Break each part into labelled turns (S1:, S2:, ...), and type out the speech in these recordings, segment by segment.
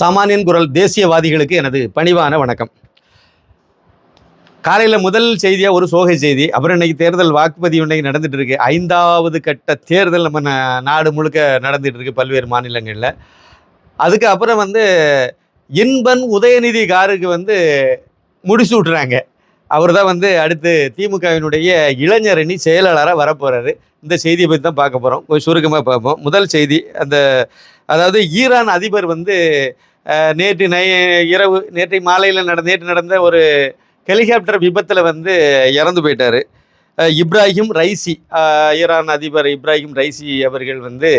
S1: சாமானியன் குரல் தேசியவாதிகளுக்கு எனது பணிவான வணக்கம். காலையில் முதல் செய்தியாக ஒரு சோகை செய்தி. அப்புறம் இன்றைக்கி தேர்தல் வாக்குப்பதிவு இன்னைக்கு நடந்துகிட்டு இருக்கு ஐந்தாவது கட்ட தேர்தல் நம்ம நாடு முழுக்க நடந்துகிட்டு இருக்கு பல்வேறு மாநிலங்களில். அதுக்கு அப்புறம் வந்து இன்பன் உதயநிதி காருக்கு வந்து முடிச்சு விட்டுறாங்க. அவர் தான் வந்து அடுத்து திமுகவினுடைய இளைஞரணி செயலாளராக வரப்போகிறாரு இந்த செய்தியை பற்றி தான் பார்க்க போகிறோம் கொஞ்சம் சுருக்கமாக பார்ப்போம். முதல் செய்தி அந்த அதாவது ஈரான் அதிபர் வந்து நேற்று நை இரவு நேற்று மாலையில் நட நேற்று நடந்த ஒரு ஹெலிகாப்டர் விபத்தில் வந்து இறந்து போயிட்டார். இப்ராஹிம் ரைசி ஈரான் அதிபர் இப்ராஹிம் ரைசி அவர்கள் வந்து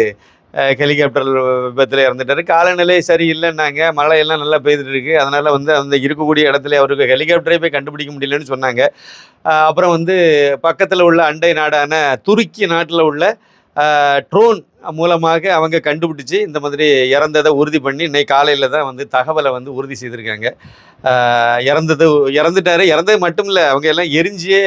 S1: ஹெலிகாப்டர் விபத்தில் இறந்துட்டார். காலநிலை சரியில்லைன்னாங்க மழையெல்லாம் நல்லா பெய்துட்டு இருக்குது அதனால் வந்து அந்த இருக்கக்கூடிய இடத்துல அவருக்கு ஹெலிகாப்டரே போய் கண்டுபிடிக்க முடியலன்னு சொன்னாங்க. அப்புறம் வந்து பக்கத்தில் உள்ள அண்டை நாடான துருக்கி நாட்டில் உள்ள ட்ரோன் மூலமாக அவங்க கண்டுபிடிச்சி இந்த மாதிரி இறந்ததை உறுதி பண்ணி இன்னைக்கு காலையில் தான் வந்து தகவலை வந்து உறுதி செய்திருக்காங்க. இறந்தது இறந்துட்டாரு. இறந்தது மட்டும் இல்லை அவங்க எல்லாம் எரிஞ்சியே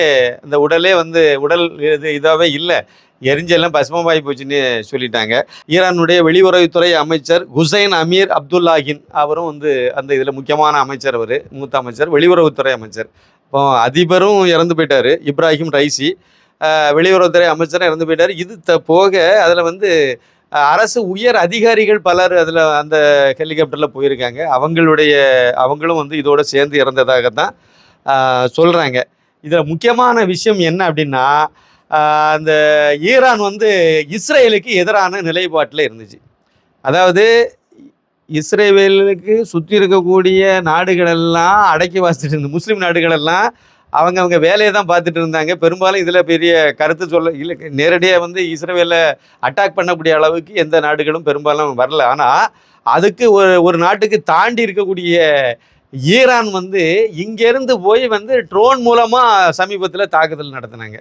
S1: அந்த உடலே வந்து உடல் இது இதாகவே இல்லை. எரிஞ்செல்லாம் பசுமமாகி போச்சுன்னு சொல்லிட்டாங்க. ஈரானுடைய வெளியுறவுத்துறை அமைச்சர் ஹுசைன் அமீர் அப்துல்லாஹின் அவரும் வந்து அந்த இதில் முக்கியமான அமைச்சர் அவர் மூத்த அமைச்சர் வெளியுறவுத்துறை அமைச்சர். இப்போ அதிபரும் இறந்து போயிட்டார் இப்ராஹிம் ரைசி. வெளியுறவுத்துறை அமைச்சராக இறந்து போயிட்டார். இது த போக அதில் வந்து அரசு உயர் அதிகாரிகள் பலர் அதில் அந்த ஹெலிகாப்டரில் போயிருக்காங்க. அவங்களுடைய அவங்களும் வந்து இதோடு சேர்ந்து இறந்ததாக தான் சொல்கிறாங்க இதில் முக்கியமான விஷயம் என்ன அப்படின்னா அந்த ஈரான் வந்து இஸ்ரேலுக்கு எதிரான நிலைப்பாட்டில் இருந்துச்சு. அதாவது இஸ்ரேலுக்கு சுற்றி இருக்கக்கூடிய நாடுகளெல்லாம் அடக்கி வாசிட்டு இருந்த முஸ்லீம் நாடுகளெல்லாம் அவங்க அவங்க வேலையை தான் பார்த்துட்டு இருந்தாங்க. பெரும்பாலும் இதில் பெரிய கருத்து சொல்ல இல்லை நேரடியாக வந்து இஸ்ரேலில் அட்டாக் பண்ணக்கூடிய அளவுக்கு எந்த நாடுகளும் பெரும்பாலும் வரல. ஆனால் அதுக்கு ஒரு ஒரு நாட்டுக்கு தாண்டி இருக்கக்கூடிய ஈரான் வந்து இங்கேருந்து போய் வந்து ட்ரோன் மூலமாக சமீபத்தில் தாக்குதல் நடத்தினாங்க.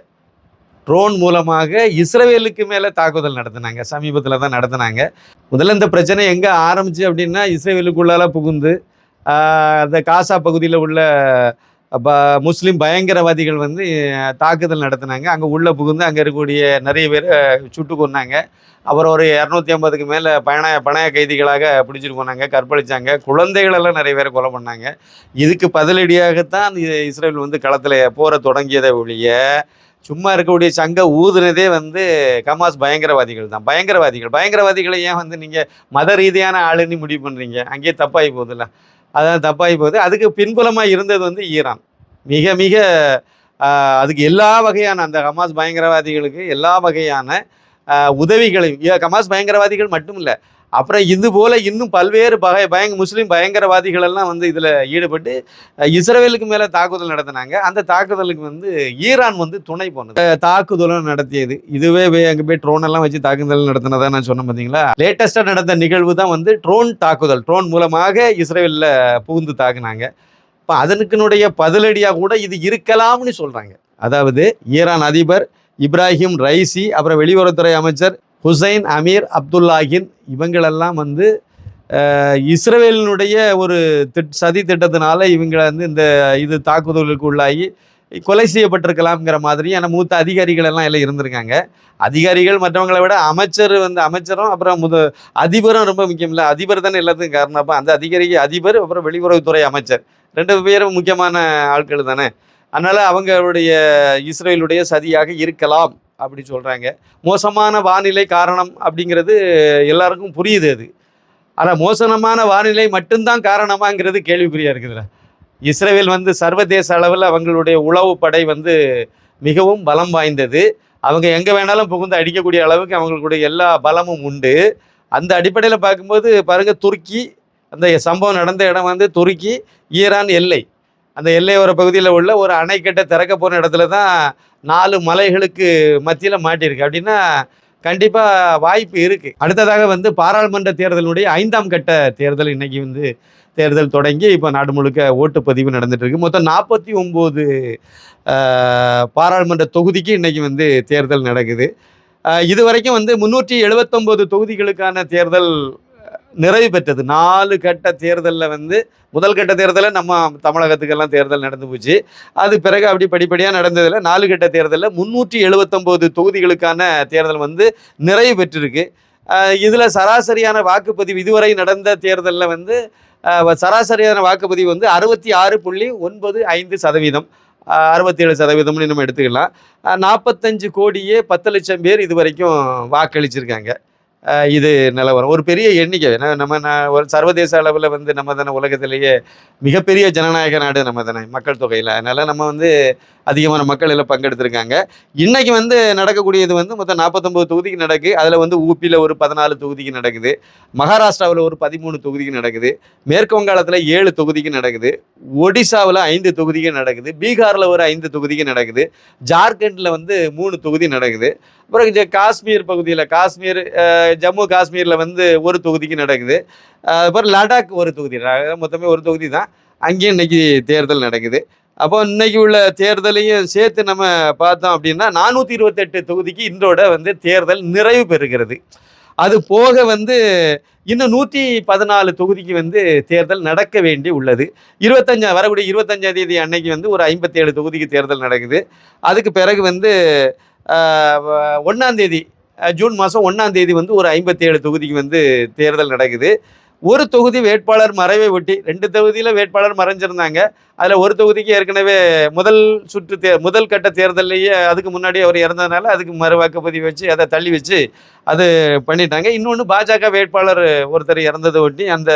S1: ட்ரோன் மூலமாக இஸ்ரேலுக்கு மேலே தாக்குதல் நடத்தினாங்க. சமீபத்தில் தான் நடத்தினாங்க. முதல்ல இந்த பிரச்சனை எங்கே ஆரம்பிச்சு அப்படின்னா இஸ்ரேலுக்குள்ளால புகுந்து அந்த காசா பகுதியில் உள்ள அப்போ முஸ்லீம் பயங்கரவாதிகள் வந்து தாக்குதல் நடத்தினாங்க. அங்கே உள்ளே புகுந்து அங்கே இருக்கக்கூடிய நிறைய பேர் சுட்டு கொன்னாங்க. அப்புறம் ஒரு இரநூத்தி ஐம்பதுக்கு மேலே பயண பணைய கைதிகளாக பிடிச்சிட்டு போனாங்க கற்பழிச்சாங்க. குழந்தைகளெல்லாம் நிறைய பேர் கொலை பண்ணாங்க. இதுக்கு பதிலடியாகத்தான் இந்த இஸ்ரேல் வந்து களத்தில் போரை தொடங்கியதை ஒழிய சும்மா இருக்கக்கூடிய சங்க ஊதுனதே வந்து கமாஸ் பயங்கரவாதிகள் தான். பயங்கரவாதிகள். பயங்கரவாதிகளை ஏன் வந்து நீங்கள் மத ரீதியான ஆளுன்னு முடிவு பண்ணுறீங்க அங்கேயே தப்பாகி போகுதுல்ல. அதான் தப்பாகி போகுது. அதுக்கு பின்புலமாக இருந்தது வந்து ஈரான். மிக மிக அதுக்கு எல்லா வகையான அந்த ஹமாஸ் பயங்கரவாதிகளுக்கு எல்லா வகையான உதவிகளையும் ஹமாஸ் பயங்கரவாதிகள் மட்டும் இல்லை அப்புறம் இது போல் இன்னும் பல்வேறு பகை பயங்க முஸ்லீம் பயங்கரவாதிகள் எல்லாம் வந்து இதில் ஈடுபட்டு இஸ்ரேலுக்கு மேலே தாக்குதல் நடத்தினாங்க. அந்த தாக்குதலுக்கு வந்து ஈரான் வந்து துணை போனது. தாக்குதலும் நடத்தியது. இதுவே போய் அங்கே போய் ட்ரோன் எல்லாம் வச்சு தாக்குதல் நடத்தினதாக நான் சொன்னேன் பார்த்தீங்களா லேட்டஸ்ட்டாக நடந்த நிகழ்வு தான் வந்து ட்ரோன் தாக்குதல். ட்ரோன் மூலமாக இஸ்ரேலில் புகுந்து தாக்குனாங்க. இப்போ அதனுக்குனுடைய பதிலடியாக கூட இது இருக்கலாம்னு சொல்கிறாங்க அதாவது ஈரான் அதிபர் இப்ராஹிம் ரைசி அப்புறம் வெளியுறவுத்துறை அமைச்சர் ஹுசைன் அமீர் அப்துல்லாஹின் இவங்களெல்லாம் வந்து இஸ்ரேலினுடைய ஒரு திட் சதி திட்டத்தினால இவங்களை வந்து இந்த இது தாக்குதலுக்கு உள்ளாகி கொலை செய்யப்பட்டிருக்கலாம்ங்கிற மாதிரியான மூத்த அதிகாரிகள் எல்லாம் எல்லாம் இருந்திருக்காங்க. அதிகாரிகள் மற்றவங்களை விட அமைச்சர் வந்து அமைச்சரும் அப்புறம் முத அதிபரும் ரொம்ப முக்கியம் இல்லை அதிபர் தானே எல்லாத்துக்கும் காரணம். அப்போ அந்த அதிகாரி அதிபர் அப்புறம் வெளியுறவுத்துறை அமைச்சர். ரெண்டு பேரும் முக்கியமான ஆட்கள் தானே. அதனால் அவங்களுடைய இஸ்ரேலுடைய சதியாக இருக்கலாம். அப்படி சொல்கிறாங்க மோசமான வானிலை காரணம் அப்படிங்கிறது எல்லாருக்கும் புரியுது அது. ஆனால் மோசமான வானிலை மட்டும்தான் காரணமாங்கிறது கேள்விக்குறியாக இருக்குதுல்ல. இஸ்ரேல் வந்து சர்வதேச அளவில் அவங்களுடைய உளவு படை வந்து மிகவும் பலம் வாய்ந்தது. அவங்க எங்கே வேணாலும் புகுந்து அடிக்கக்கூடிய அளவுக்கு அவங்களுடைய எல்லா பலமும் உண்டு. அந்த அடிப்படையில் பார்க்கும்போது பாருங்க துருக்கி அந்த சம்பவம் நடந்த இடம் வந்து துருக்கி ஈரான் எல்லை. அந்த எல்லையோர பகுதியில் உள்ள ஒரு அணைக்கட்டை திறக்க போன இடத்துல தான் நாலு மலைகளுக்கு மத்தியில் மாட்டியிருக்கு. அப்படின்னா கண்டிப்பாக வாய்ப்பு இருக்குது அடுத்ததாக வந்து பாராளுமன்ற தேர்தலினுடைய ஐந்தாம் கட்ட தேர்தல் இன்றைக்கி வந்து தேர்தல் தொடங்கி இப்போ நாடு முழுக்க ஓட்டுப்பதிவு நடந்துகிட்ருக்கு மொத்தம் நாற்பத்தி ஒம்பது பாராளுமன்ற தொகுதிக்கு இன்றைக்கி வந்து தேர்தல் நடக்குது. இது வரைக்கும் வந்து முந்நூற்றி எழுபத்தொம்போது தொகுதிகளுக்கான தேர்தல் நிறைவு பெற்றது. நாலு கட்ட தேர்தலில் வந்து முதல் கட்ட தேர்தலில் நம்ம தமிழகத்துக்கெல்லாம் தேர்தல் நடந்து போச்சு. அது பிறகு அப்படி படிப்படியாக நடந்ததில் நாலு கட்ட தேர்தலில் முந்நூற்றி எழுபத்தொம்போது தொகுதிகளுக்கான தேர்தல் வந்து நிறைவு பெற்றிருக்கு. இதில் சராசரியான வாக்குப்பதிவு இதுவரை நடந்த தேர்தலில் வந்து சராசரியான வாக்குப்பதிவு வந்து அறுபத்தி ஆறு புள்ளி ஒன்பது ஐந்து சதவீதம். அறுபத்தி ஏழு சதவீதம்னு நம்ம எடுத்துக்கலாம். நாற்பத்தஞ்சு கோடியே பத்து லட்சம் பேர் இது வரைக்கும் வாக்களிச்சிருக்காங்க. இது நிலவரம் ஒரு பெரிய எண்ணிக்கை. ஏன்னா நம்ம ந- ஒரு சர்வதேச அளவில் வந்து நம்ம தானே உலகத்திலேயே மிகப்பெரிய ஜனநாயக நாடு நம்ம தானே மக்கள் தொகையில். அதனால் நம்ம வந்து அதிகமான மக்கள் எல்லாம் பங்கெடுத்திருக்காங்க. இன்னைக்கு வந்து நடக்கக்கூடியது வந்து மொத்தம் நாற்பத்தொம்பது தொகுதிக்கு நடக்கு. அதில் வந்து ஊபியில் ஒரு பதினாலு தொகுதிக்கு நடக்குது. மகாராஷ்டிராவில் ஒரு பதிமூணு தொகுதிக்கு நடக்குது. மேற்கு வங்காளத்தில் ஏழு தொகுதிக்கு நடக்குது. ஒடிசாவில் ஐந்து தொகுதிக்கு நடக்குது. பீகாரில் ஒரு ஐந்து தொகுதிக்கு நடக்குது. ஜார்க்கண்டில் வந்து மூணு தொகுதி நடக்குது. அப்புறம் இந்த காஷ்மீர் பகுதியில் காஷ்மீர் ஜம்மு காஷ்மீரில் வந்து ஒரு தொகுதிக்கு நடக்குது. அப்புறம் லடாக் ஒரு தொகுதி. மொத்தமே ஒரு தொகுதி தான். அங்கேயும் இன்னைக்கு தேர்தல் நடக்குது. அப்போ இன்னைக்கு உள்ள தேர்தலையும் சேர்த்து நம்ம பார்த்தோம் அப்படின்னா நானூற்றி இருபத்தெட்டு தொகுதிக்கு இன்றோட வந்து தேர்தல் நிறைவு பெறுகிறது. அது போக வந்து இன்னும் நூற்றி பதினாலு தொகுதிக்கு வந்து தேர்தல் நடக்க வேண்டி உள்ளது. இருபத்தஞ்சா வரக்கூடிய இருபத்தஞ்சாம் தேதி அன்னைக்கு வந்து ஒரு ஐம்பத்தேழு தொகுதிக்கு தேர்தல் நடக்குது. அதுக்கு பிறகு வந்து ஒன்றாந்தேதி ஜூன் மாதம் ஒன்றாந்தேதி வந்து ஒரு ஐம்பத்தேழு தொகுதிக்கு வந்து தேர்தல் நடக்குது. ஒரு தொகுதி வேட்பாளர் மறைவை ஒட்டி ரெண்டு தொகுதியில் வேட்பாளர் மறைஞ்சிருந்தாங்க. அதில் ஒரு தொகுதிக்கு ஏற்கனவே முதல் சுற்று தே முதல் கட்ட தேர்தல்லையே அதுக்கு முன்னாடி அவர் இறந்ததுனால அதுக்கு மறுவாக்குப்பதிவு வச்சு அதை தள்ளி வச்சு அது பண்ணிட்டாங்க. இன்னொன்று பாஜக வேட்பாளர் ஒருத்தர் இறந்ததை ஒட்டி அந்த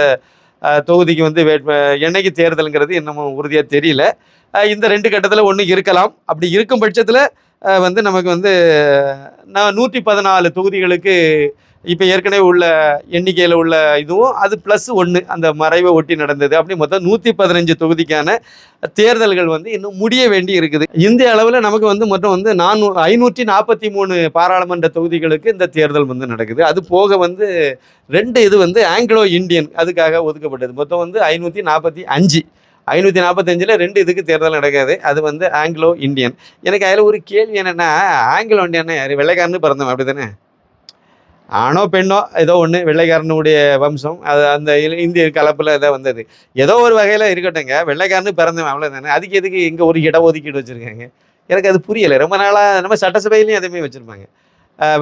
S1: தொகுதிக்கு வந்து வேட்ப என்னைக்கு தேர்தலுங்கிறது இன்னமும் உறுதியாக தெரியல. இந்த ரெண்டு கட்டத்தில் ஒன்று இருக்கலாம். அப்படி இருக்கும் பட்சத்தில் வந்து நமக்கு வந்து நான் நூற்றி பதினாலு தொகுதிகளுக்கு இப்போ ஏற்கனவே உள்ள எண்ணிக்கையில் உள்ள இதுவும் அது ப்ளஸ் ஒன்று அந்த மறைவை ஒட்டி நடந்தது. அப்படி மொத்தம் நூற்றி பதினஞ்சு தொகுதிக்கான தேர்தல்கள் வந்து இன்னும் முடிய வேண்டி இருக்குது. இந்திய அளவில் நமக்கு வந்து மொத்தம் வந்து நானூ ஐநூற்றி நாற்பத்தி மூணு பாராளுமன்ற தொகுதிகளுக்கு இந்த தேர்தல் வந்து நடக்குது. அது போக வந்து ரெண்டு இது வந்து ஆங்கிலோ இந்தியன் அதுக்காக ஒதுக்கப்பட்டது. மொத்தம் வந்து ஐநூற்றி நாற்பத்தி அஞ்சு. ஐநூற்றி நாற்பத்தஞ்சில் ரெண்டு இதுக்கு தேர்தல் நடக்காது. அது வந்து ஆங்கிலோ இந்தியன். எனக்கு அதில் ஒரு கேள்வி என்னென்னா ஆங்கிலோ இந்தியன் யார்? வெள்ளைக்காரன்னு பிறந்தவன். அப்படி தானே ஆணோ பெண்ணோ ஏதோ ஒன்று வெள்ளைக்காரனுடைய வம்சம் அது அந்த இந்திய கலப்பில் இதை வந்தது. ஏதோ ஒரு வகையில் இருக்கட்டுங்க வெள்ளைக்காரனு பிறந்தவன் அவ்வளோ தானே அதுக்கு எதுக்கு இங்கே ஒரு இடஒதுக்கீடு வச்சுருக்காங்க? எனக்கு அது புரியலை. ரொம்ப நாளாக நம்ம சட்டசபையிலையும் அதேமாதிரி வச்சுருப்பாங்க.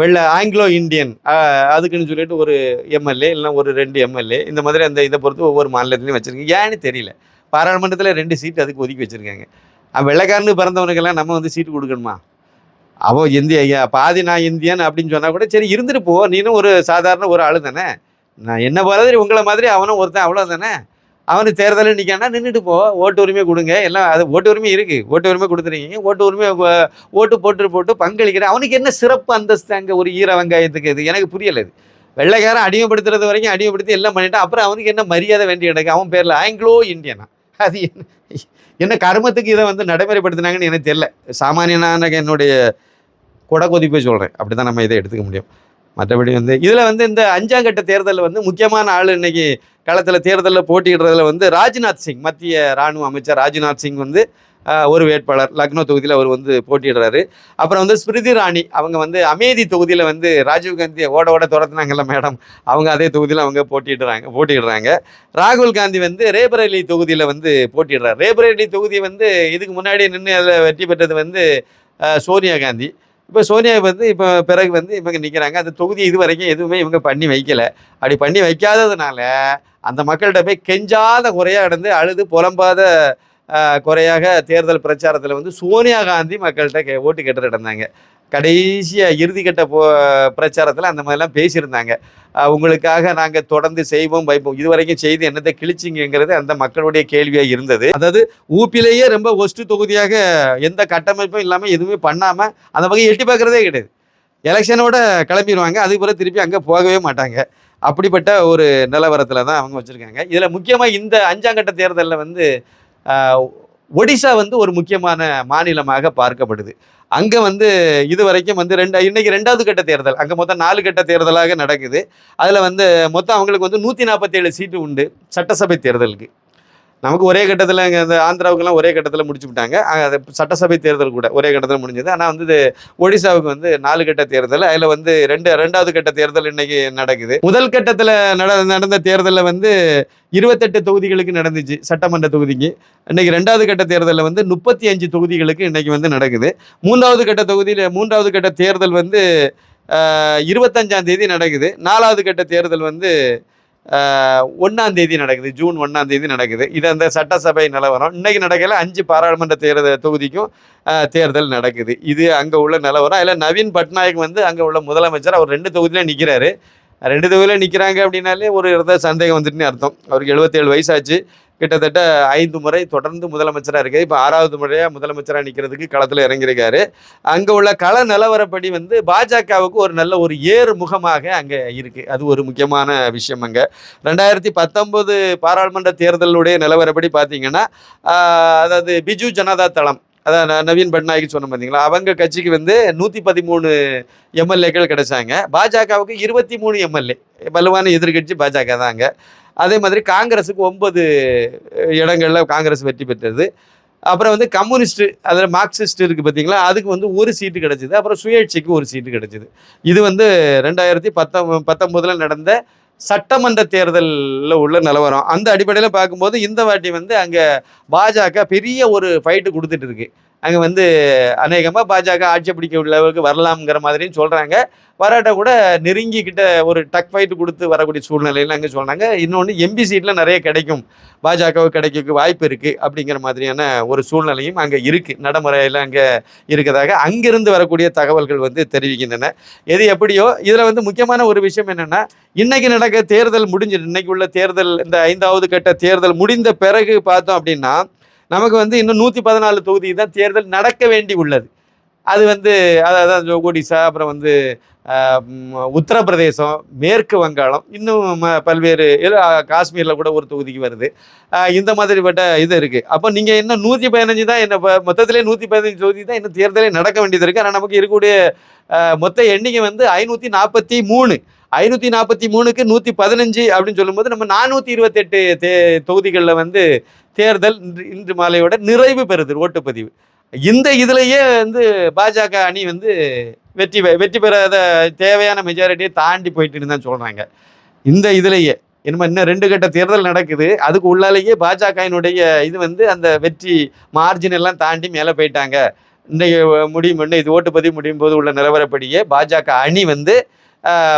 S1: வெள்ளை ஆங்கிலோ இந்தியன் அதுக்குன்னு சொல்லிட்டு ஒரு எம்எல்ஏ இல்லைனா ஒரு ரெண்டு எம்எல்ஏ இந்த மாதிரி அந்த இதை பொறுத்து ஒவ்வொரு மாநிலத்துலையும் வச்சுருக்கீங்க. ஏன்னு தெரியல. பாராளுமன்றத்தில் ரெண்டு சீட் அதுக்கு ஒதுக்கி வச்சுருக்காங்க. வெள்ளைக்காரனு பிறந்தவனுக்கெல்லாம் நம்ம வந்து சீட்டு கொடுக்கணுமா? அவள் இந்திய ஐயா பாதி நான் இந்தியன் அப்படின்னு சொன்னால் கூட சரி இருந்துட்டு போ. நீனும் ஒரு சாதாரண ஒரு ஆளு தானே. நான் என்ன மாதிரி உங்களை மாதிரி அவனும் ஒருத்தன் அவ்வளோ தானே. அவனுக்கு தேர்தலில் நிற்கானா நின்றுட்டு போ. ஓட்டு உரிமை கொடுங்க. எல்லாம் அது ஓட்டு உரிமை இருக்குது ஓட்டு உரிமை கொடுத்துருக்கீங்க. ஓட்டு உரிமை ஓட்டு போட்டு போட்டு பங்களிக்கிறேன். அவனுக்கு என்ன சிறப்பு அந்தஸ்து அங்கே ஒரு ஈர வெங்காயத்துக்கு இது? எனக்கு புரியலை இது. வெள்ளைக்காரன் அடிமைப்படுத்துறது வரைக்கும் அடிமைப்படுத்தி எல்லாம் பண்ணிட்டான் அப்புறம் அவனுக்கு என்ன மரியாதை வேண்டி கிடக்கு அவன் பேரில் ஆங்கிலோ இந்தியனா? அது என்ன என்ன கர்மத்துக்கு இதை வந்து நடைமுறைப்படுத்தினாங்கன்னு எனக்கு தெரியல. சாமானியனான என்னுடைய கொடை கொதிப்பை சொல்கிறேன் அப்படி தான் நம்ம இதை எடுத்துக்க முடியும். மற்றபடி வந்து இதில் வந்து இந்த அஞ்சாம் கட்ட தேர்தலில் வந்து முக்கியமான ஆள் இன்னைக்கு களத்தில் தேர்தலில் போட்டியிடுறதுல வந்து ராஜ்நாத் சிங் மத்திய ராணுவ அமைச்சர் ராஜ்நாத் சிங் வந்து ஒரு வேட்பாளர். லக்னோ தொகுதியில் அவர் வந்து போட்டியிடுறாரு. அப்புறம் வந்து ஸ்மிருதி ராணி அவங்க வந்து அமேதி தொகுதியில் வந்து ராஜீவ் காந்தியை ஓட ஓட துரத்துனாங்கல்ல மேடம். அவங்க அதே தொகுதியில் அவங்க போட்டியிடுறாங்க போட்டியிடுறாங்க. ராகுல் காந்தி வந்து ரேபரேலி தொகுதியில் வந்து போட்டியிடுறாரு. ரேபரேலி தொகுதி வந்து இதுக்கு முன்னாடி நின்று அதில் வெற்றி பெற்றது வந்து சோனியா காந்தி. இப்போ சோனியா வந்து இப்போ பிறகு வந்து இவங்க நிற்கிறாங்க அந்த தொகுதி இது வரைக்கும் எதுவுமே இவங்க பண்ணி வைக்கல. அப்படி பண்ணி வைக்காததுனால அந்த மக்கள்கிட்ட போய் கெஞ்சாத குறையாக கிடந்து அழுது புலம்பாத குறையாக தேர்தல் பிரச்சாரத்தில் வந்து சோனியா காந்தி மக்கள்கிட்ட கே ஓட்டு கேட்டு கிடந்தாங்க கடைசியாக இறுதிக்கட்ட போ பிரச்சாரத்தில் அந்த மாதிரிலாம் பேசியிருந்தாங்க. உங்களுக்காக நாங்கள் தொடர்ந்து செய்வோம் வைப்போம். இது வரைக்கும் செய்து என்னத்தை கிழிச்சிங்கிறது அந்த மக்களுடைய கேள்வியாக இருந்தது. அதாவது ஊப்பிலேயே ரொம்ப ஒஸ்ட்டு தொகுதியாக எந்த கட்டமைப்பும் இல்லாமல் எதுவுமே பண்ணாமல் அந்த வகையை எட்டி பார்க்குறதே கிடையாது. எலெக்ஷனோட கிளம்பிடுவாங்க அதுக்கு பிறகு திருப்பி அங்கே போகவே மாட்டாங்க. அப்படிப்பட்ட ஒரு நிலவரத்தில் தான் அவங்க வச்சுருக்காங்க. இதில் முக்கியமாக இந்த அஞ்சாம் கட்ட தேர்தலில் வந்து ஒடிசா வந்து ஒரு முக்கியமான மாநிலமாக பார்க்கப்படுது. அங்கே வந்து இது வரைக்கும் வந்து ரெண்டு இன்றைக்கி ரெண்டாவது கட்ட தேர்தல். அங்கே மொத்தம் நாலு கட்ட தேர்தலாக நடக்குது. அதில் வந்து மொத்தம் அவங்களுக்கு வந்து நூற்றி நாற்பத்தேழு சீட்டு உண்டு சட்டசபை தேர்தலுக்கு. நமக்கு ஒரே கட்டத்தில் இங்கே இந்த ஆந்திராவுக்கெல்லாம் ஒரே கட்டத்தில் முடிச்சு விட்டாங்க. அது சட்டசபை தேர்தல் கூட ஒரே கட்டத்தில் முடிஞ்சது. ஆனால் வந்து இது ஒடிசாவுக்கு வந்து நாலு கட்ட தேர்தல் அதில் வந்து ரெண்டு ரெண்டாவது கட்ட தேர்தல் இன்னைக்கு நடக்குது. முதல் கட்டத்தில் நட நடந்த தேர்தலில் வந்து இருபத்தெட்டு தொகுதிகளுக்கு நடந்துச்சு சட்டமன்ற தொகுதிக்கு. இன்னைக்கு ரெண்டாவது கட்ட தேர்தலில் வந்து முப்பத்தி அஞ்சு தொகுதிகளுக்கு இன்னைக்கு வந்து நடக்குது. மூன்றாவது கட்ட தொகுதியில் மூன்றாவது கட்ட தேர்தல் வந்து இருபத்தஞ்சாம் தேதி நடக்குது. நாலாவது கட்ட தேர்தல் வந்து ஒன்றாம் தேதி நடக்குது ஜூன் ஒன்றாம் தேதி நடக்குது. இது அந்த சட்டசபை நிலவரம். இன்றைக்கி நடக்கல அஞ்சு பாராளுமன்ற தேர்தல் தொகுதிக்கும் தேர்தல் நடக்குது. இது அங்கே உள்ள நிலவரம். அதில் நவீன் பட்நாயக் வந்து அங்கே உள்ள முதலமைச்சர் அவர் ரெண்டு தொகுதியில் நிற்கிறாரு ரெண்டு தொகுதியில் நிற்கிறாங்க அப்படின்னாலே ஒரு இடத்த சந்தேகம் வந்துட்டுன்னு அர்த்தம். அவருக்கு எழுபத்தேழு வயசாச்சு. கிட்டத்தட்ட ஐந்து முறை தொடர்ந்து முதலமைச்சராக இருக்குது இப்போ ஆறாவது முறையாக முதலமைச்சராக நிற்கிறதுக்கு களத்தில் இறங்கியிருக்காரு. அங்கே உள்ள கள நிலவரப்படி வந்து பாஜகவுக்கு ஒரு நல்ல ஒரு ஏறு முகமாக அங்கே இருக்குது அது ஒரு முக்கியமான விஷயம் அங்கே. ரெண்டாயிரத்தி பத்தொம்போது பாராளுமன்ற தேர்தலுடைய நிலவரப்படி பார்த்தீங்கன்னா அதாவது பிஜு ஜனதா தளம் அதான் நவீன் பட்நாயக் சொன்ன பார்த்தீங்களா அவங்க கட்சிக்கு வந்து நூற்றி பதிமூணு எம்எல்ஏக்கள் கிடைச்சாங்க. பாஜகவுக்கு இருபத்தி மூணு எம்எல்ஏ வலுவான எதிர்க்கட்சி பாஜக தாங்க அதே மாதிரி காங்கிரஸுக்கு ஒன்பது இடங்களில் காங்கிரஸ் வெற்றி பெற்றது. அப்புறம் வந்து கம்யூனிஸ்ட் அதில் மார்க்சிஸ்ட் இருக்குது பார்த்தீங்களா அதுக்கு வந்து ஒரு சீட்டு கிடச்சிது. அப்புறம் சுயேட்சைக்கு ஒரு சீட்டு கிடச்சிது. இது வந்து ரெண்டாயிரத்தி பத்தொ பத்தொம்போதில் நடந்த சட்டமன்ற தேர்தலில் உள்ள நிலவரம். அந்த அடிப்படையில் பார்க்கும்போது இந்த வாட்டி வந்து அங்கே பாஜக பெரிய ஒரு ஃபைட்டு கொடுத்துட்டு இருக்கு. அங்கே வந்து அநேகமாக பாஜக ஆட்சி பிடிக்க உள்ள அளவுக்கு வரலாம்ங்கிற மாதிரியும் சொல்கிறாங்க வராட்ட கூட நெருங்கிக்கிட்ட ஒரு டக் ஃபைட் கொடுத்து வரக்கூடிய சூழ்நிலையில் அங்கே சொல்கிறாங்க இன்னொன்று எம்பி சீட்டில் நிறைய கிடைக்கும். பாஜகவுக்கு கிடைக்க வாய்ப்பு இருக்குது அப்படிங்கிற மாதிரியான ஒரு சூழ்நிலையும் அங்கே இருக்குது நடைமுறையில் அங்கே இருக்கிறதாக அங்கிருந்து வரக்கூடிய தகவல்கள் வந்து தெரிவிக்கின்றன. எது எப்படியோ இதில் வந்து முக்கியமான ஒரு விஷயம் என்னென்னா இன்றைக்கி நடக்க தேர்தல் முடிஞ்சு இன்னைக்கு உள்ள தேர்தல் இந்த ஐந்தாவது கட்ட தேர்தல் முடிந்த பிறகு பார்த்தோம் அப்படின்னா நமக்கு வந்து இன்னும் நூற்றி பதினாலு தொகுதி தான் தேர்தல் நடக்க வேண்டி உள்ளது. அது வந்து அதாவது ஒடிசா அப்புறம் வந்து உத்தரப்பிரதேசம் மேற்கு வங்காளம் இன்னும் பல்வேறு காஷ்மீரில் கூட ஒரு தொகுதிக்கு வருது. இந்த மாதிரிப்பட்ட இது இருக்குது அப்போ நீங்கள் இன்னும் நூற்றி பதினஞ்சு தான் என்ன மொத்தத்திலே நூற்றி பதினஞ்சு தொகுதி தான் இன்னும் தேர்தலே நடக்க வேண்டியது இருக்குது ஆனால் நமக்கு இருக்கக்கூடிய மொத்த எண்ணிக்கை வந்து ஐநூற்றி நாற்பத்தி மூணு. ஐநூற்றி நாற்பத்தி மூணுக்கு நூற்றி பதினஞ்சு அப்படின்னு சொல்லும்போது நம்ம நானூற்றி இருபத்தெட்டு தே தொகுதிகளில் வந்து தேர்தல் இன்று இன்று மாலையோட நிறைவு பெறுது ஓட்டுப்பதிவு. இந்த இதுலயே வந்து பாஜக அணி வந்து வெற்றி பெ- வெற்றி பெறாத தேவையான மெஜாரிட்டியை தாண்டி போயிட்டுன்னு தான் சொல்றாங்க. இந்த இதுலயே என்ன இன்னும் ரெண்டு கட்ட தேர்தல் நடக்குது. அதுக்கு உள்ளாலேயே பாஜகவினுடைய இது வந்து அந்த வெற்றி மார்ஜின் எல்லாம் தாண்டி மேலே போயிட்டாங்க. இன்றைக்கு முடியும் இன்னும் இது ஓட்டுப்பதிவு முடியும் போது உள்ள நிலவரப்படியே பாஜக அணி வந்து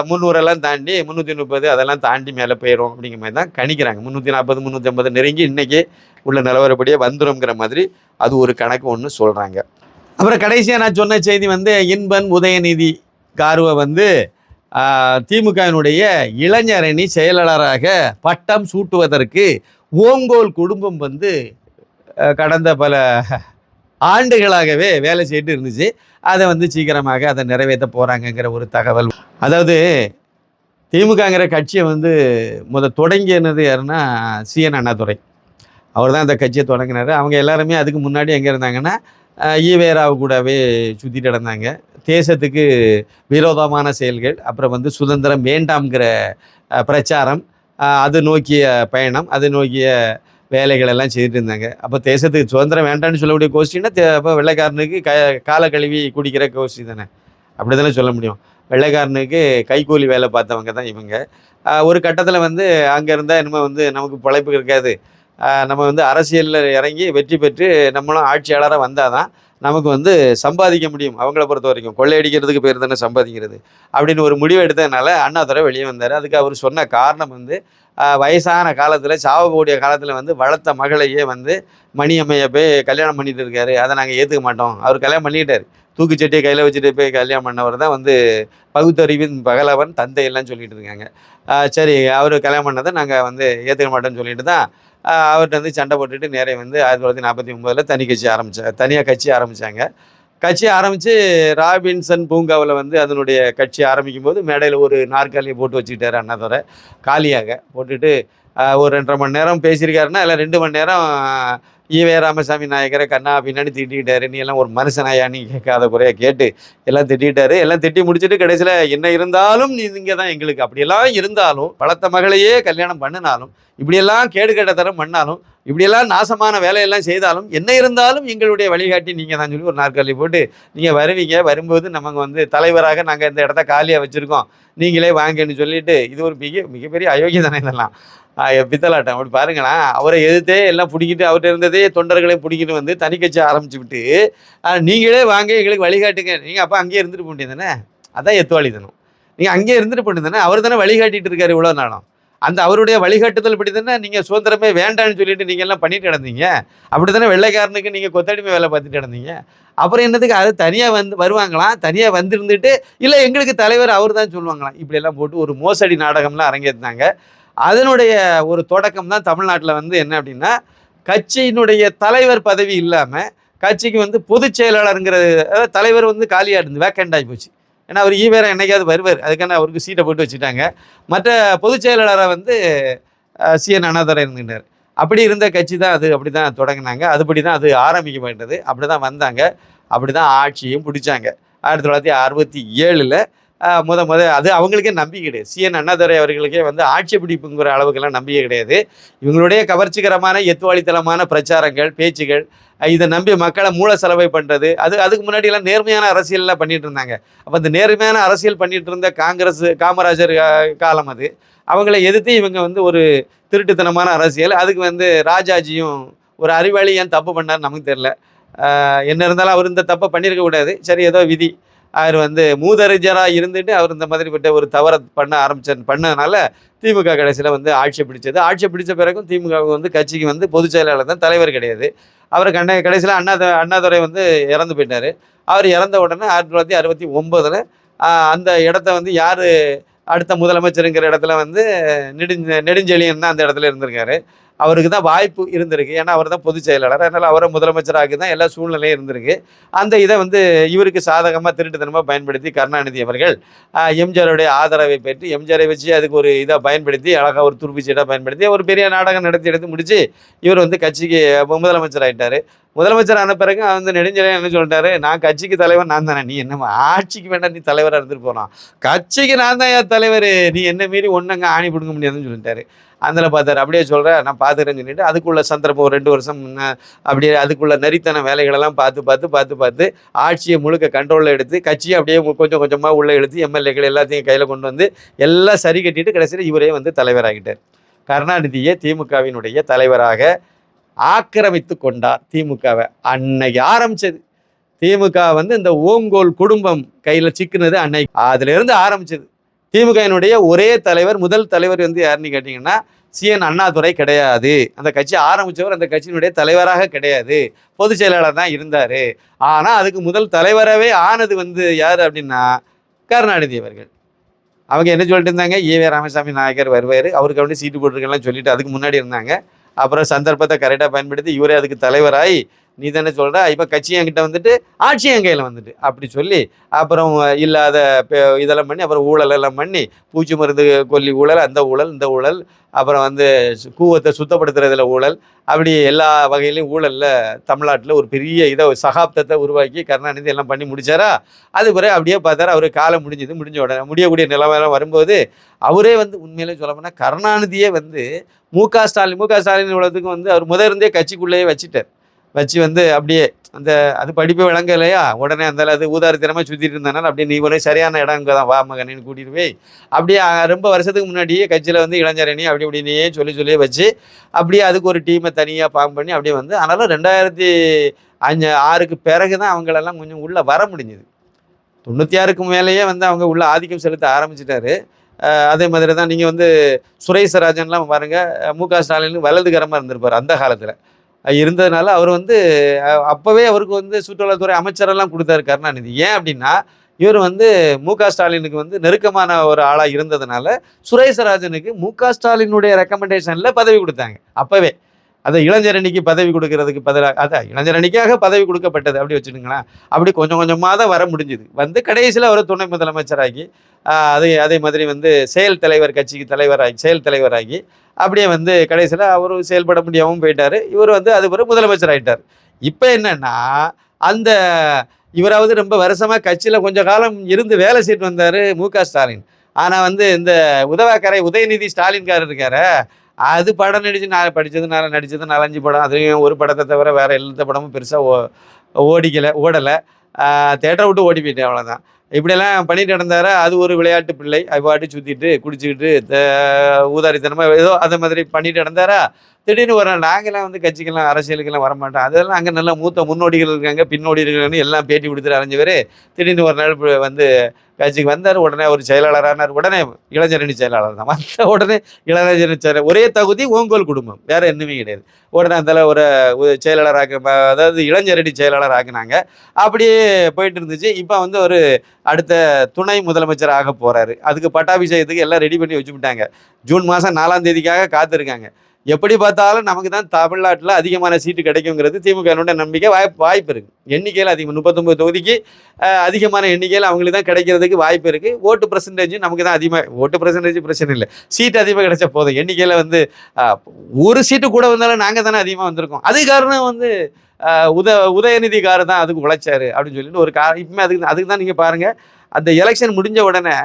S1: முந்நூறெல்லாம் தாண்டி முந்நூற்றி முப்பது அதெல்லாம் தாண்டி மேலே போயிடும் அப்படிங்கிற மாதிரி தான் கணிக்கிறாங்க. முந்நூற்றி நாற்பது முந்நூற்றி ஐம்பது நெருங்கி இன்றைக்கி உள்ள நிலவரப்படியே வந்துடும்ங்கிற மாதிரி அது ஒரு கணக்கு ஒன்று சொல்கிறாங்க அப்புறம் கடைசியாக நான் சொன்ன செய்தி வந்து இன்பன் உதயநிதி கார்வை வந்து திமுகவினுடைய இளைஞரணி செயலாளராக பட்டம் சூட்டுவதற்கு ஓங்கோல் குடும்பம் வந்து கடந்த பல ஆண்டுகளாகவே வேலை செய்துட்டு இருந்துச்சு. அதை வந்து சீக்கிரமாக அதை நிறைவேற்ற போகிறாங்கங்கிற ஒரு தகவல். அதாவது திமுகங்கிற கட்சியை வந்து முத தொடங்கினது யாருன்னா சிஎன் அண்ணாதுரை. அவர் தான் அந்த கட்சியை தொடங்கினார். அவங்க எல்லாருமே அதுக்கு முன்னாடி எங்கே இருந்தாங்கன்னா ஈவேராவு கூடவே சுற்றிட்டு நடந்தாங்க. தேசத்துக்கு விரோதமான செயல்கள் அப்புறம் வந்து சுதந்திரம் வேண்டாம்ங்கிற பிரச்சாரம் அது நோக்கிய பயணம் அது நோக்கிய வேலைகள் எல்லாம் செய்துட்டு இருந்தாங்க அப்போ தேசத்துக்கு சுதந்திரம் வேண்டாம்னு சொல்லக்கூடிய கோஷ்டின்னா அப்போ வெள்ளைக்காரனுக்கு க காலை கழுவி குடிக்கிற கோஷ்டி தானே. அப்படி தானே சொல்ல முடியும். வெள்ளைக்காரனுக்கு கைக்கூலி வேலை பார்த்தவங்க தான் இவங்க. ஒரு கட்டத்தில் வந்து அங்கே இருந்தால் இனிமேல் வந்து நமக்கு பிழைப்பு இருக்காது. நம்ம வந்து அரசியலில் இறங்கி வெற்றி பெற்று நம்மளும் ஆட்சியாளராக வந்தால் தான் நமக்கு வந்து சம்பாதிக்க முடியும். அவங்கள பொறுத்த வரைக்கும் கொள்ளையடிக்கிறதுக்கு பேர் தானே சம்பாதிக்கிறது. அப்படின்னு ஒரு முடிவு எடுத்ததுனால அண்ணாதுரை வெளியே வந்தார். அதுக்கு அவர் சொன்ன காரணம் வந்து வயசான காலத்தில் சாவக்கூடிய காலத்தில் வந்து வளர்த்த மகளையே வந்து மணியம்மையை போய் கல்யாணம் பண்ணிட்டு இருக்காரு. அதை நாங்கள் ஏற்றுக்க மாட்டோம். அவர் கல்யாணம் பண்ணிக்கிட்டாரு. தூக்குச்சட்டியை கையில் வச்சுட்டு போய் கல்யாணம் பண்ணவர் தான் வந்து பகுத்தறிவின் பகலவன் தந்தை எல்லாம் சொல்லிட்டு இருக்காங்க. சரி அவர் கல்யாணம் பண்ணதை நாங்கள் வந்து ஏற்றுக்க மாட்டோம்னு சொல்லிட்டு தான் அவர்கிட்ட வந்து சண்டை போட்டுட்டு நேரே வந்து ஆயிரத்தி தொள்ளாயிரத்தி நாற்பத்தி ஒம்போதில் தனி கட்சி ஆரம்பிச்சா தனியாக கட்சி ஆரம்பித்தாங்க கட்சி ஆரம்பித்து ராபின்சன் பூங்காவில் வந்து அதனுடைய கட்சி ஆரம்பிக்கும் போது மேடையில் ஒரு நாற்காலியை போட்டு வச்சுக்கிட்டாரு அண்ணாதுரை. காலியாக போட்டுட்டு ஒரு ரெண்டரை மணி நேரம் பேசியிருக்காருன்னா இல்லை ரெண்டு மணி நேரம் ஈவே ராமசாமி நாயக்கரை கண்ணா பின்னாடி திட்டிக்கிட்டாரு. நீ எல்லாம் ஒரு மனுஷனாயா? நீ கேட்காத குறையாக கேட்டு எல்லாம் திட்டிட்டாரு. எல்லாம் திட்டி முடிச்சுட்டு கடைசியில் என்ன இருந்தாலும் நீ இங்கே தான் எங்களுக்கு. அப்படியெல்லாம் இருந்தாலும் வளர்த்த மகளையே கல்யாணம் பண்ணினாலும் இப்படியெல்லாம் கேடு கெட்ட தரம் பண்ணாலும் இப்படியெல்லாம் நாசமான வேலையெல்லாம் செய்தாலும் என்ன இருந்தாலும் எங்களுடைய வழிகாட்டி நீங்கள் தான் சொல்லி ஒரு நாற்காலி போட்டு நீங்கள் வருவீங்க. வரும்போது நமக்கு வந்து தலைவராக நாங்கள் இந்த இடத்த காலியாக வச்சுருக்கோம். நீங்களே வாங்கன்னு சொல்லிட்டு இது ஒரு மிக மிகப்பெரிய அயோக்கியதானே இதெல்லாம். பித்தலாட்டம் அப்படி பாருங்களேன் அவரை எதிர்த்தே எல்லாம் பிடிக்கிட்டு அவர்கிட்ட இருந்ததே தொண்டர்களையும் பிடிக்கிட்டு வந்து தனி கட்சி ஆரம்பிச்சு விட்டு நீங்களே வாங்க எங்களுக்கு வழிகாட்டுங்க. நீங்கள் அப்போ அங்கேயே இருந்துட்டு போக தானே? அதான் எத்துவாளித்தனம் நீங்கள் அங்கேயே இருந்துட்டு போட்டு தானே? அவர் தானே வழிகாட்டிட்டு இருக்காரு இவ்வளோ நாளும். அந்த அவருடைய வழிகாட்டுதல் இப்படி தானே நீங்கள் சுதந்திரமே வேண்டாம்னு சொல்லிட்டு நீங்கள் எல்லாம் பண்ணிட்டு கிடந்தீங்க. அப்படி தானே வெள்ளைக்காரனுக்கு நீங்கள் கொத்தடிமை வேலை பார்த்துட்டு கிடந்தீங்க. அப்புறம் என்னதுக்கு? அது தனியாக வந்து வருவாங்களாம்? தனியாக வந்திருந்துட்டு இல்லை எங்களுக்கு தலைவர் அவர் தான் சொல்லுவாங்களாம் இப்படியெல்லாம் போட்டு ஒரு மோசடி நாடகம்லாம் அரங்கேற்றினாங்க. அதனுடைய ஒரு தொடக்கம் தான் தமிழ்நாட்டில் வந்து என்ன அப்படின்னா கட்சியினுடைய தலைவர் பதவி இல்லாமல் கட்சிக்கு வந்து பொதுச் செயலாளருங்கிறது தலைவர் வந்து காலியாக இருந்து வேக்கண்ட் ஆகி போச்சு. ஏன்னா அவர் ஈவேரா என்னைக்காவது வருவார். அதுக்கான அவருக்கு சீட்டை போட்டு வச்சுட்டாங்க. மற்ற பொதுச் செயலாளரை வந்து சிஎன் அண்ணாதுரை இருந்துட்டார் அப்படி இருந்த கட்சி தான் அது. அப்படி தான் தொடங்கினாங்க. அதுபடி தான் அது ஆரம்பிக்கப்பட்டது அப்படி தான் வந்தாங்க. அப்படி தான் ஆட்சியும் பிடிச்சாங்க. ஆயிரத்தி தொள்ளாயிரத்தி அறுபத்தி ஏழில் முத முத அது அவங்களுக்கே நம்பிக்கை கிடையாது. சிஎன் அண்ணாதுரை அவர்களுக்கே வந்து ஆட்சி பிடிப்புங்கிற அளவுக்கெல்லாம் நம்பிக்கை கிடையாது. இவங்களுடைய கவர்ச்சிகரமான எத்துவாளித்தனமான பிரச்சாரங்கள் பேச்சுகள் இதை நம்பி மக்களை மூல செலவை பண்ணுறது அது அதுக்கு முன்னாடியெல்லாம் நேர்மையான அரசியல்லாம் பண்ணிட்டு இருந்தாங்க. அப்போ அந்த நேர்மையான அரசியல் பண்ணிட்டு இருந்த காங்கிரஸ் காமராஜர் காலம் அது. அவங்கள எதிர்த்து இவங்க வந்து ஒரு திருட்டுத்தனமான அரசியல். அதுக்கு வந்து ராஜாஜியும் ஒரு அறிவாளி ஏன் தப்பு பண்ணார் நமக்கு தெரில என்ன இருந்தாலும் அவர் இந்த தப்பை பண்ணியிருக்க கூடாது சரி ஏதோ விதி. அவர் வந்து மூதறிஞராக இருந்துட்டு அவர் இந்த மாதிரிப்பட்ட ஒரு தவறை பண்ண ஆரம்பிச்ச பண்ணதுனால திமுக கடைசியில் வந்து ஆட்சியை பிடிச்சது. ஆட்சியை பிடிச்ச பிறகும் திமுக வந்து கட்சிக்கு வந்து பொதுச் செயலாளர் தான் தலைவர் கிடையாது. அவர் கண்ண கடைசியில் அண்ணா அண்ணாதுரை வந்து இறந்து போயிட்டார். அவர் இறந்த உடனே ஆயிரத்தி தொள்ளாயிரத்தி அறுபத்தி ஒம்போதில் அந்த இடத்த வந்து யார் அடுத்த முதலமைச்சருங்கிற இடத்துல வந்து நெடுஞ்ச நெடுஞ்செழியன் தான் அந்த இடத்துல இருந்திருக்காரு. அவருக்கு தான் வாய்ப்பு இருந்திருக்கு. ஏன்னா அவர் தான் பொதுச் செயலாளர். அதனால் அவரை முதலமைச்சராக தான் எல்லா சூழ்நிலையும் இருந்திருக்கு. அந்த இதை வந்து இவருக்கு சாதகமாக திருட்டுத்தனமாக பயன்படுத்தி கருணாநிதி அவர்கள் எம்ஜிஆருடைய ஆதரவை பெற்று எம்ஜிஆரை வச்சு அதுக்கு ஒரு இதாக பயன்படுத்தி அழகாக ஒரு துருப்பிச்சீடாக பயன்படுத்தி ஒரு பெரிய நாடகம் நடத்தி எடுத்து முடித்து இவர் வந்து கட்சிக்கு முதலமைச்சர் ஆகிட்டார் முதலமைச்சர் ஆன பிறகு வந்து நெடுஞ்செழியன் என்ன சொல்லிட்டாரு? நான் கட்சிக்கு தலைவர் நான் தானே. நீ என்ன ஆட்சிக்கு வேண்டாம் நீ தலைவராக இருந்துட்டு போகிறான் கட்சிக்கு நான் தான் என் தலைவர்? நீ என்ன மீறி ஒன்றங்க ஆணி பிடுங்க முடியாதுன்னு சொல்லிட்டாரு. அதில் பார்த்தாரு. அப்படியே சொல்கிறேன் நான் பார்த்துக்கிறேன்னு சொல்லிட்டு அதுக்குள்ள சந்தர்ப்பம் ஒரு ரெண்டு வருஷம் அப்படியே அதுக்குள்ள நரித்தன வேலைகளெல்லாம் பார்த்து பார்த்து பார்த்து பார்த்து ஆட்சியை முழுக்க கண்ட்ரோலில் எடுத்து கட்சியை அப்படியே கொஞ்சம் கொஞ்சமாக உள்ளே எடுத்து எம்எல்ஏக்கள் எல்லாத்தையும் கையில் கொண்டு வந்து எல்லாம் சரி கட்டிட்டு கடைசியில் இவரே வந்து தலைவராகிட்டார் கருணாநிதியை திமுகவினுடைய தலைவராக ஆக்கிரமித்து கொண்டார் திமுகவை. அன்னைக்கு ஆரம்பிச்சது. திமுக வந்து இந்த ஓங்கோல் குடும்பம் கையில் சிக்கினது அன்னைக்கு. அதிலிருந்து ஆரம்பிச்சது. திமுகவினுடைய ஒரே தலைவர் முதல் தலைவர் வந்து யாருன்னு கேட்டிங்கன்னா சிஎன் அண்ணாதுரை கிடையாது. அந்த கட்சி ஆரம்பித்தவர் அந்த கட்சியினுடைய தலைவராக கிடையாது. பொதுச் செயலாளர் தான் இருந்தார். ஆனால் அதுக்கு முதல் தலைவராகவே ஆனது வந்து யார் அப்படின்னா கருணாநிதி அவர்கள். அவங்க என்ன சொல்லிட்டு இருந்தாங்க? ஈவே ராமசாமி நாயக்கர் வருவார். அவருக்கு வந்து சீட்டு போட்டிருக்கலாம் சொல்லிட்டு அதுக்கு முன்னாடி இருந்தாங்க. அப்புறம் சந்தர்ப்பத்தை கரெக்டாக பயன்படுத்தி இவரே அதுக்கு தலைவராகி நீ தானே சொல்கிற இப்போ கட்சி என்கிட்ட வந்துட்டு ஆட்சி என் கையில் வந்துட்டு. அப்படி சொல்லி அப்புறம் இல்லாத இதெல்லாம் பண்ணி அப்புறம் ஊழல் எல்லாம் பண்ணி பூச்சி மருந்து கொல்லி ஊழல் அந்த ஊழல் இந்த ஊழல் அப்புறம் வந்து கூவத்தை சுத்தப்படுத்துறதுல ஊழல் அப்படி எல்லா வகையிலையும் ஊழலில் தமிழ்நாட்டில் ஒரு பெரிய இதை ஒரு சகாப்தத்தை உருவாக்கி கருணாநிதி எல்லாம் பண்ணி முடித்தாரா அது பிறகு அப்படியே பார்த்தாரு அவர் காலம் முடிஞ்சது முடிஞ்ச உடனே முடியக்கூடிய நிலவரம் வரும்போது அவரே வந்து உண்மையிலே சொல்ல போனால் கருணாநிதியே வந்து மு க ஸ்டாலின் மு க ஸ்டாலின் உலகத்துக்கு வந்து அவர் முதல் இருந்தே கட்சிக்குள்ளேயே வச்சுட்டார். வச்சு வந்து அப்படியே அந்த அது படிப்பு விளங்க இல்லையா உடனே அந்த அது ஊதாரித்தனமாக சுற்றிட்டு இருந்தனால அப்படியே நீ ஒரே சரியான இடம் இங்கே தான் வா மகனின்னு கூட்டிகிட்டு போய் அப்படியே ரொம்ப வருஷத்துக்கு முன்னாடியே கட்சியில் வந்து இளைஞரணி அப்படி இப்படின்னே சொல்லி சொல்லி வச்சு அப்படியே அதுக்கு ஒரு டீமை தனியாக ஃபார்ம் பண்ணி அப்படியே வந்து ஆனாலும் ரெண்டாயிரத்தி அஞ்சு ஆறுக்கு பிறகு தான் அவங்களெல்லாம் கொஞ்சம் உள்ளே வர முடிஞ்சுது. தொண்ணூற்றி ஆறுக்கு மேலேயே வந்து அவங்க உள்ள ஆதிக்கம் செலுத்த ஆரம்பிச்சிட்டாரு. அதே மாதிரி தான் நீங்கள் வந்து சுரேசராஜன்லாம் பாருங்கள் மு க ஸ்டாலின் வலதுகரமாக இருந்திருப்பார் அந்த காலத்தில். இருந்ததுனால அவர் வந்து அப்போவே அவருக்கு வந்து சுற்றுலாத்துறை அமைச்சரெல்லாம் கொடுத்தாரு கருணாநிதி. ஏன் அப்படின்னா இவர் வந்து மு க ஸ்டாலினுக்கு வந்து நெருக்கமான ஒரு ஆளாக இருந்ததுனால சுரேசராஜனுக்கு மு க ஸ்டாலினுடைய ரெக்கமெண்டேஷனில் பதவி கொடுத்தாங்க. அப்போவே. அதை இளைஞரணிக்கு பதவி கொடுக்கறதுக்கு பதிலாக அதான் இளைஞரணிக்காக பதவி கொடுக்கப்பட்டது அப்படி வச்சுடுங்களேன் அப்படி கொஞ்சம் கொஞ்சமாக தான் வர முடிஞ்சுது. வந்து கடைசியில் அவர் துணை முதலமைச்சராகி அதே அதே மாதிரி வந்து செயல் தலைவர் கட்சிக்கு தலைவராகி செயல் தலைவராகி அப்படியே வந்து கடைசியில் அவர் செயல்பட முடியாமல் போயிட்டார். இவர் வந்து அது பிறகு முதலமைச்சர் ஆகிட்டார் இப்போ என்னென்னா அந்த இவராவது ரொம்ப வருஷமாக கட்சியில் கொஞ்ச காலம் இருந்து வேலை செய்து வந்தார் மு க ஸ்டாலின். ஆனால் வந்து இந்த உதவாக்கரை உதயநிதி ஸ்டாலின்காரர் இருக்காரு அது படம் நடிச்சு நான் படித்தது நான் நடித்தது நாலஞ்சு படம். அதுலேயும் ஒரு படத்தை தவிர வேறு எந்த படமும் பெருசாக ஓ ஓடிக்கலை ஓடலை. தேட்டரை விட்டு ஓடி போயிட்டேன் அவ்வளோதான் இப்படியெல்லாம் பண்ணிட்டு நடந்தாரா? அது ஒரு விளையாட்டு பிள்ளை. அது பாட்டு சுற்றிட்டு குடிச்சிக்கிட்டு ஊதாரித்தனமாக ஏதோ அந்த மாதிரி பண்ணிட்டு நடந்தாரா? திடீர்னு ஒரு நாள் வந்து கட்சிக்கெல்லாம் அரசியலுக்கெல்லாம் வரமாட்டோம். அதெல்லாம் அங்கே நல்லா மூத்த முன்னோடிகள் இருக்காங்க பின்னோடிகள்னு எல்லாம் பேட்டி கொடுத்துட்டு அரைஞ்சவர் திடீர்னு ஒரு நாள் வந்து கட்சிக்கு வந்தார். உடனே ஒரு செயலாளரானார். உடனே இளைஞரணி செயலாளர் தான். வந்த உடனே இளைஞரணி செயலர் ஒரே தகுதி ஓங்கோல் குடும்பம். வேறு என்னமே கிடையாது. உடனே அந்த ஒரு செயலாளராக அதாவது இளைஞரணி செயலாளர் ஆக்குனாங்க அப்படியே போயிட்டு இருந்துச்சு. இப்போ வந்து ஒரு அடுத்த துணை முதலமைச்சர் ஆக போகிறாரு அதுக்கு பட்டாபிஷேகத்துக்கு எல்லாம் ரெடி பண்ணி வச்சுக்கிட்டாங்க ஜூன் மாதம் நாலாம் தேதிக்காக காத்திருக்காங்க. எப்படி பார்த்தாலும் நமக்கு தான் தமிழ்நாட்டில் அதிகமான சீட்டு கிடைக்குங்கிறது திமுக நம்பிக்கை. வாய்ப்பு வாய்ப்பு இருக்குது எண்ணிக்கையில் அதிகம் முப்பத்தொம்பது தொகுதிக்கு அதிகமான எண்ணிக்கையில் அவங்களுக்கு தான் கிடைக்கிறதுக்கு வாய்ப்பு இருக்குது ஓட்டு பர்சன்டேஜ் நமக்கு தான் அதிகமாக ஓட்டு பர்சன்டேஜ் பிரச்சனை இல்லை. சீட்டு அதிகமாக கிடைச்ச போதும். எண்ணிக்கையில் வந்து ஒரு சீட்டு கூட வந்தாலும் நாங்கள் தானே அதிகமாக வந்திருக்கோம். அது காரணம் வந்து உத உதயநிதி காரு தான் அதுக்கு உழைச்சாரு அப்படின்னு சொல்லிட்டு ஒரு கா இப்பவுமே அதுக்கு அதுக்கு தான் நீங்கள் பாருங்கள் அந்த எலெக்ஷன் முடிஞ்ச உடனே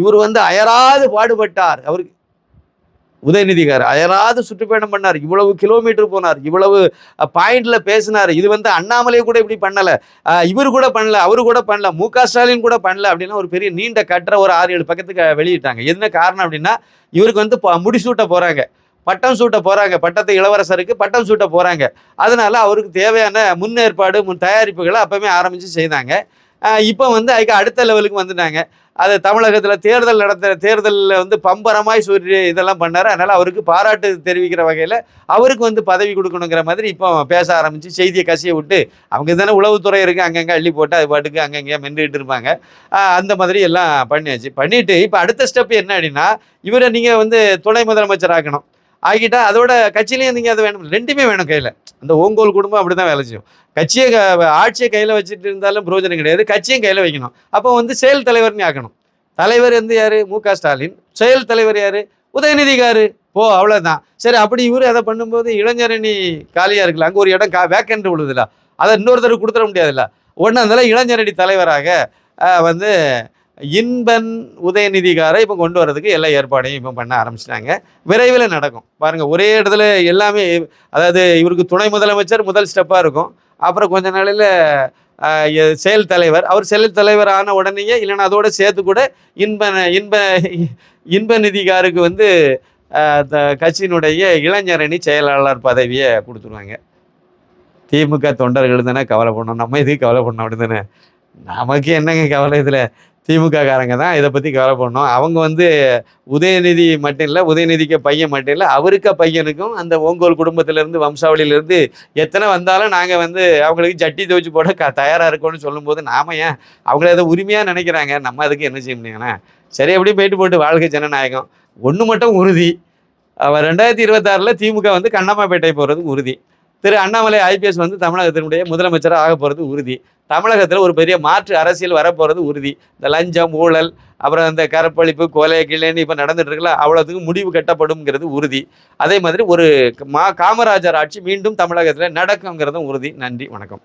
S1: இவர் வந்து அயராது பாடுபட்டார். அவருக்கு உதயநிதிகார் அயராது சுற்றுப்பயணம் பண்ணார். இவ்வளவு கிலோமீட்டர் போனார். இவ்வளவு பாயிண்ட்ல பேசினார். இது வந்து அண்ணாமலை கூட இப்படி பண்ணல. இவர் கூட பண்ணல அவரு கூட பண்ணல மு க ஸ்டாலின் கூட பண்ணல அப்படின்னா ஒரு பெரிய நீண்ட கட்டுற ஒரு ஆறு ஏழு பக்கத்துக்கு வெளியிட்டாங்க. என்ன காரணம் அப்படின்னா இவருக்கு வந்து ப- முடிசூட்ட போறாங்க. பட்டம் சூட்ட போறாங்க. பட்டத்தை இளவரசருக்கு பட்டம் சூட்ட போறாங்க. அதனால அவருக்கு தேவையான முன்னேற்பாடு முன் தயாரிப்புகளை அப்பவுமே ஆரம்பிச்சு செய்தாங்க. இப்போ வந்து அதுக்கு அடுத்த லெவலுக்கு வந்துட்டாங்க. அது தமிழகத்தில் தேர்தல் நடத்த தேர்தலில் வந்து பம்பரமாய் சொல்லி இதெல்லாம் பண்ணார். அதனால் அவருக்கு பாராட்டு தெரிவிக்கிற வகையில் அவருக்கு வந்து பதவி கொடுக்கணுங்கிற மாதிரி இப்போ பேச ஆரம்பித்து செய்தியை கசிய விட்டு அவங்க தானே உளவுத்துறை இருக்குது அங்கங்கே அள்ளி போட்டு அது பாட்டுக்கு அங்கங்கே மென்றுக்கிட்டு இருப்பாங்க. அந்த மாதிரி எல்லாம் பண்ணியாச்சு. பண்ணிவிட்டு இப்போ அடுத்த ஸ்டெப் என்ன அப்படின்னா இவரை நீங்கள் வந்து துணை முதலமைச்சர் ஆக்கணும். ஆகிட்டா அதோட கட்சியிலையும் நீங்கள் அது வேணும். ரெண்டுமே வேணும் கையில். அந்த ஓங்கோல் குடும்பம் அப்படி தான் வேலை செய்யும். கட்சியை க- ஆட்சியை கையில் வச்சுட்டு இருந்தாலும் பிரயோஜனம் கிடையாது. கட்சியும் கையில் வைக்கணும். அப்போ வந்து செயல் தலைவர்னு ஆக்கணும். தலைவர் வந்து யாரு? மு க ஸ்டாலின். செயல் தலைவர் யார்? உதயநிதிகாரு. ஓ அவ்வளோதான் சரி அப்படி இவர் அதை பண்ணும்போது இளைஞரணி காலியாக இருக்குல்ல அங்கே ஒரு இடம் கா வேக்கண்ட் விழுதுல அதை இன்னொருத்தருக்கு கொடுத்துட முடியாதுல்ல. ஒன்று இருந்தாலும் இளைஞரணி தலைவராக வந்து இன்பன் உதயநிதிகாரை இப்போ கொண்டு வரதுக்கு எல்லா ஏற்பாடையும் இப்போ பண்ண ஆரம்பிச்சிட்டாங்க. விரைவில் நடக்கும். பாருங்கள் ஒரே இடத்துல எல்லாமே அதாவது இவருக்கு துணை முதலமைச்சர் முதல் ஸ்டெப்பாக இருக்கும். அப்புறம் கொஞ்ச நாளில் செயல் தலைவர். அவர் செயல் தலைவர் ஆன உடனேயே இல்லைன்னா அதோட சேர்த்து கூட இன்ப இன்ப இன்ப நிதிகாருக்கு வந்து த- கட்சியினுடைய இளைஞரணி செயலாளர் பதவியை கொடுத்துருவாங்க. திமுக தொண்டர்கள் தானே கவலை நம்ம இதுக்கு கவலை பண்ணோம் அப்படி தானே. நமக்கு என்னங்க கவலை இதில்? திமுக காரங்க தான் இதை பற்றி கவலை பண்ணோம் அவங்க வந்து உதயநிதி மட்டும் இல்லை உதயநிதிக்கு பையன் மட்டும் இல்லை அவருக்கு பையனுக்கும் அந்த ஓங்கோல் குடும்பத்திலேருந்து வம்சாவளியிலேருந்து எத்தனை வந்தாலும் நாங்கள் வந்து அவங்களுக்கு ஜட்டி துவச்சி போட க தயாராக இருக்கோம்னு சொல்லும்போது நாம ஏன் அவங்கள அதை உரிமையாக நினைக்கிறாங்க? நம்ம அதுக்கு என்ன செய்ய முடியுங்கண்ணா சரி அப்படியே போயிட்டு போட்டு வாழ்க்கை ஜனநாயகம். ஒன்று மட்டும் உறுதி. அவர் ரெண்டாயிரத்தி இருபத்தாறில் திமுக வந்து கண்ணம்மாப்பேட்டை போகிறது உறுதி. திரு அண்ணாமலை ஐபிஎஸ் வந்து தமிழகத்தினுடைய முதலமைச்சராக ஆக போகிறது உறுதி. தமிழகத்தில் ஒரு பெரிய மாற்று அரசியல் வரப்போகிறது உறுதி. இந்த லஞ்சம் ஊழல் அப்புறம் இந்த கரப்பழிப்பு கொலை கிளைன்னு இப்போ நடந்துட்டு இருக்குல்ல அவ்வளோத்துக்கு முடிவு கட்டப்படும்ங்கிறது உறுதி. அதே மாதிரி ஒரு மா காமராஜர் ஆட்சி மீண்டும் தமிழகத்தில் நடக்குங்கிறதும் உறுதி. நன்றி வணக்கம்.